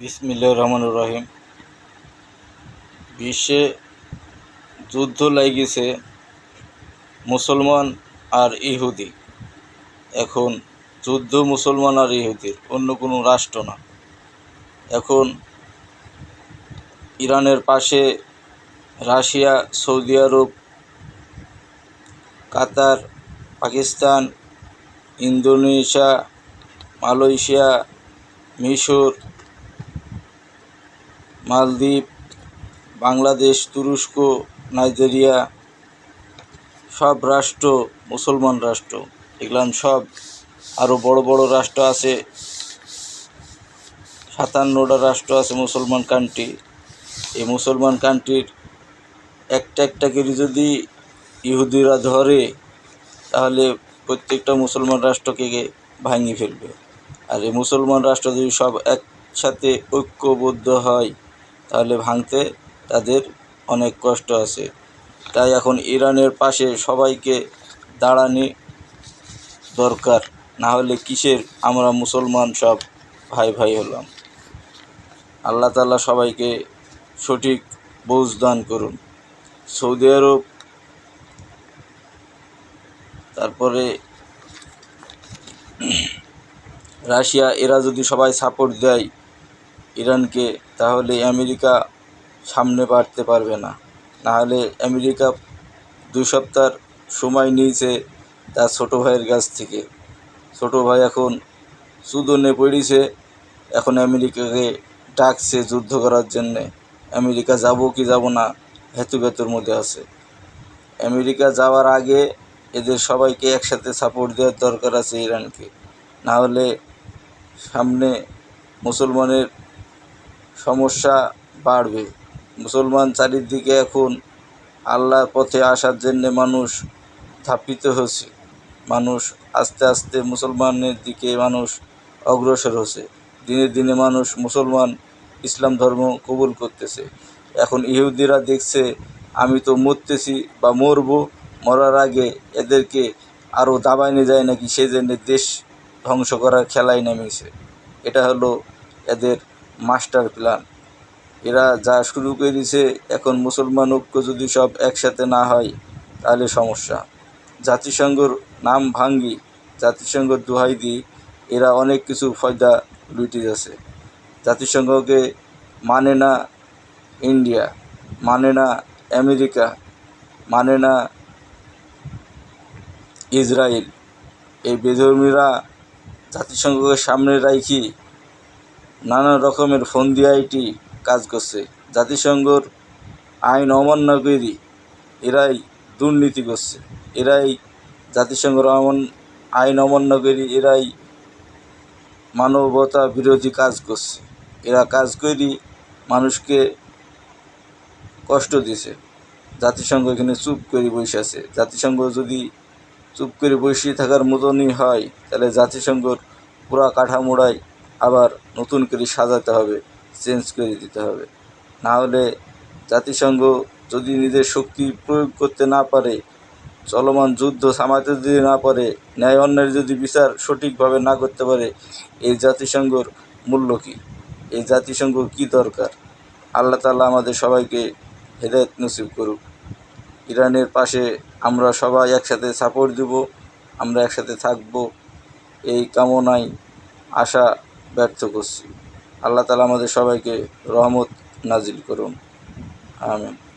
বিসমিল্লাহ রহমানুর রহিম। বিশ্বে যুদ্ধ লাগিয়েছে মুসলমান আর ইহুদি। এখন যুদ্ধ মুসলমান আর ইহুদির, অন্য কোনো রাষ্ট্র না। এখন ইরানের পাশে Russia, Saudi Arab, Qatar, Pakistan, Indonesia, Malaysia, মিশর মালদ্বীপ, বাংলাদেশ, তুরস্ক, নাইজেরিয়া, সব রাষ্ট্র, মুসলমান রাষ্ট্র, এগুলান সব আরও বড় বড় রাষ্ট্র আছে। সাতান্নটা রাষ্ট্র আছে মুসলমান কান্ট্রি এই মুসলমান কান্ট্রির একটা একটা করে যদি ইহুদিরা ধরে, তাহলে প্রত্যেকটা মুসলমান রাষ্ট্রকে ভাঙিয়ে ফেলবে। আর এই মুসলমান রাষ্ট্র যদি সব একসাথে ঐক্যবদ্ধ হয় তাহলে ভাঙতে তাদের অনেক কষ্ট আছে। তাই এখন ইরানের পাশে সবাইকে দাঁড়ানি দরকার, না হলে কিসের? আমরা মুসলমান সব ভাই ভাই হলাম। আল্লাহ তাআলা সবাইকে সঠিক বোঝ দান করুন। সৌদি আরব, তারপরে রাশিয়া, এরা যদি সবাই সাপোর্ট দেয় ইরানকে, তাহলে আমেরিকা সামনে বাড়তে পারবে না। নাহলে আমেরিকা দুই সপ্তাহ সময় নিয়েছে তার ছোটো ভাইয়ের কাছ থেকে। ছোটো ভাই এখন সুদনে পড়িছে, এখন আমেরিকাকে ডাকছে যুদ্ধ করার জন্যে। আমেরিকা যাব কি যাব না, হেতু বেতুর মধ্যে আছে। আমেরিকা যাওয়ার আগে এদের সবাইকে একসাথে সাপোর্ট দেওয়ার দরকার আছে ইরানকে। নাহলে সামনে মুসলমানের সমস্যা বাড়বে। মুসলমান চারিদিকে এখন আল্লাহর পথে আসার জন্যে মানুষ ধাপিত হচ্ছে। মানুষ আস্তে আস্তে মুসলমানের দিকে মানুষ অগ্রসর হচ্ছে। দিনে দিনে মানুষ মুসলমান ইসলাম ধর্ম কবুল করতেছে। এখন ইহুদিরা দেখছে, আমি তো মরতেছি বা মরবো। মরার আগে এদেরকে আরও দাবায় নিয়ে যায় নাকি? সেই জন্যে দেশ ধ্বংস করার খেলায় নেমেছে। এটা হলো এদের মাস্টার প্ল্যান। এরা যা শুরু করে দিছে এখন মুসলমান ঐক্য যদি সব একসাথে না হয়, তাহলে সমস্যা। জাতিসংঘর নাম ভাঙ্গি, জাতিসংঘ দোহাই দিই এরা অনেক কিছু ফয়দা লুটে যাচ্ছে। জাতিসংঘকে মানে না ইন্ডিয়া মানে না আমেরিকা মানে না ইসরায়েল। এই বেধর্মীরা জাতিসংঘকে সামনে রাখি নানা রকমের ফন্দি আইটি কাজ করছে। জাতিসংঘর আইন অমান্য করি এরাই দুর্নীতি করছে। এরাই জাতিসংঘর অমন আইন অমান্য করি এরাই মানবতা বিরোধী কাজ করছে। এরা কাজ করি মানুষকে কষ্ট দিছে। জাতিসংঘ এখানে চুপ করে বসে আছে। জাতিসংঘ যদি চুপ করে বসে থাকার মতনই হয়, তাহলে জাতিসংঘর পুরা কাঠামোড়াই আবার নতুন করে সাজাতে হবে চেঞ্জ করে দিতে হবে। না হলে জাতিসংঘ যদি নিজের শক্তি প্রয়োগ করতে না পারে, চলমান যুদ্ধ থামাতে যদি না পারে, ন্যায় অন্যায়ের যদি বিচার সঠিকভাবে না করতে পারে, এই জাতিসংঘর মূল্য কী? এই জাতিসংঘ কী দরকার? আল্লাহ তাআলা আমাদের সবাইকে হেদায়ত নসিব করুক। ইরানের পাশে আমরা সবাই একসাথে সাপোর্ট দেব, আমরা একসাথে থাকব, এই কামনায় আশা ব্যর্থ করছি। আল্লাহ তালা আমাদের সবাইকে রহমত নাজিল করুন। আমিন।